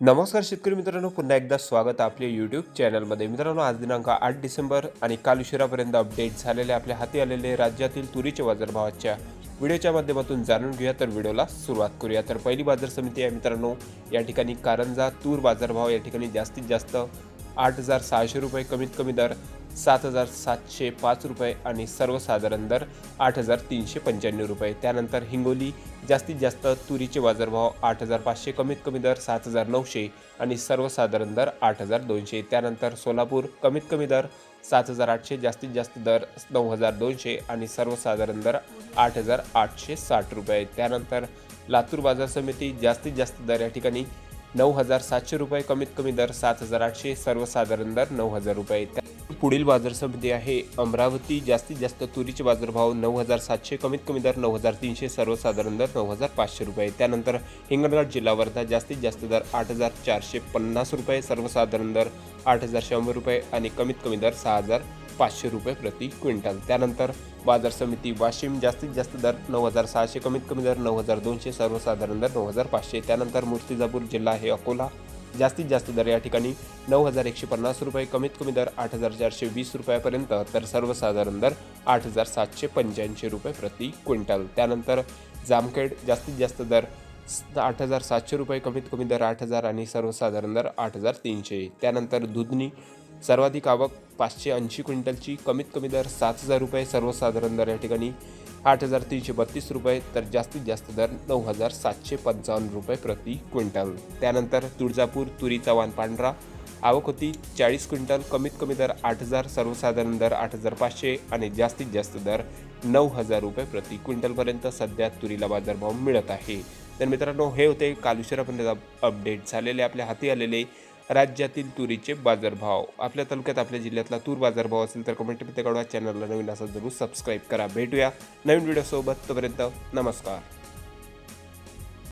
नमस्कार शेतकरी मित्रांनो पुन्हा एकदा स्वागत आपल्या यूट्यूब चॅनलमध्ये मित्रांनो आज दिनांक आठ डिसेंबर आणि काल उशिरापर्यंत अपडेट झालेले आपल्या हाती आलेले राज्यातील तुरीच्या बाजारभावाच्या व्हिडिओच्या माध्यमातून जाणून घेऊया. तर व्हिडिओला सुरुवात करूया. तर पहिली बाजार समिती आहे मित्रांनो या ठिकाणी कारंजा तूर बाजारभाव या ठिकाणी जास्तीत जास्त आठ हजार सहाशे रुपये कमीत कमी दर सात हजार सातशे पाच रुपये आणि सर्वसाधारण दर आठ हजार तीनशे पंच्याण्णव रुपये. त्यानंतर हिंगोली जास्तीत जास्त तुरीचे बाजारभाव आठ हजार पाचशे कमीत कमी दर सात हजार नऊशे आणि सर्वसाधारण दर आठ हजार दोनशे. त्यानंतर सोलापूर कमीत कमी दर सात हजार आठशे जास्तीत जास्त दर नऊ हजार दोनशे आणि सर्वसाधारण दर आठ हजार आठशे साठ रुपये. त्यानंतर लातूर बाजार समिती जास्तीत जास्त दर या ठिकाणी नऊ हजार सातशे रुपये कमीत कमी दर सात हजार आठशे सर्वसाधारण दर नऊ हजार रुपये. पुढील बाजार समिती आहे अमरावती. जास्तीत जास्त तुरीचे बाजारभाव नऊ हजार सातशे कमीत कमी दर नऊ हजार तीनशे सर्वसाधारण दर नऊ हजार पाचशे रुपये. त्यानंतर हिंगणघाट जिल्हा वर्धा जास्तीत जास्त दर आठ हजार चारशे पन्नास रुपये सर्वसाधारण दर आठ हजार शंभर रुपये आणि कमीत कमी दर सहा हजार पाचशे रुपये प्रति क्विंटल. त्यानंतर बाजार समिती वाशिम जास्तीत जास्त दर नऊ हजार सहाशे कमीत कमी दर नऊ हजार दोनशे सर्वसाधारण दर नऊ हजार पाचशे. त्यानंतर मुर्तिजापूर जिल्हा आहे अकोला जास्तीत जास्त दर या ठिकाणी नऊ हजार एकशे पन्नास रुपये कमीत कमी दर आठ हजार चारशे वीस रुपयापर्यंत तर सर्वसाधारण दर आठ हजार सातशे पंच्याऐंशी रुपये प्रति क्विंटल. त्यानंतर जामखेड जास्तीत जास्त दर आठ हजार सातशे रुपये कमीत कमी दर आठ हजार आणि सर्वसाधारण दर आठ हजार तीनशे. त्यानंतर दुधनी सर्वाधिक आवक पाचशे ऐंशी क्विंटलची कमीत कमी दर सात हजार रुपये सर्वसाधारण दर या ठिकाणी आठ हजार तीनशे बत्तीस रुपये तर जास्तीत जास्त दर नऊ हजार सातशे पंचावन्न रुपये प्रति क्विंटल. त्यानंतर तुळजापूर तुरीचा वाण पांढरा आवक होती चाळीस क्विंटल कमीत कमी दर आठ हजार सर्वसाधारण दर आठ हजार पाचशे आणि जास्तीत जास्त दर नऊ हजार रुपये प्रति क्विंटलपर्यंत सध्या तुरीला बाजारभाव मिळत आहे. तर मित्रांनो हे होते काल अपडेट झालेले आपल्या हाती आलेले राज्यातील तुरीचे बाजारभाव. आपल्या तालुक्यात आपल्या जिल्ह्यातला तूर बाजारभाव असेल तर कमेंटमध्ये काढवा चॅनलला नवीन असेल जरूर सबस्क्राईब करा. भेटूया नवीन व्हिडिओसोबत तोपर्यंत नमस्कार.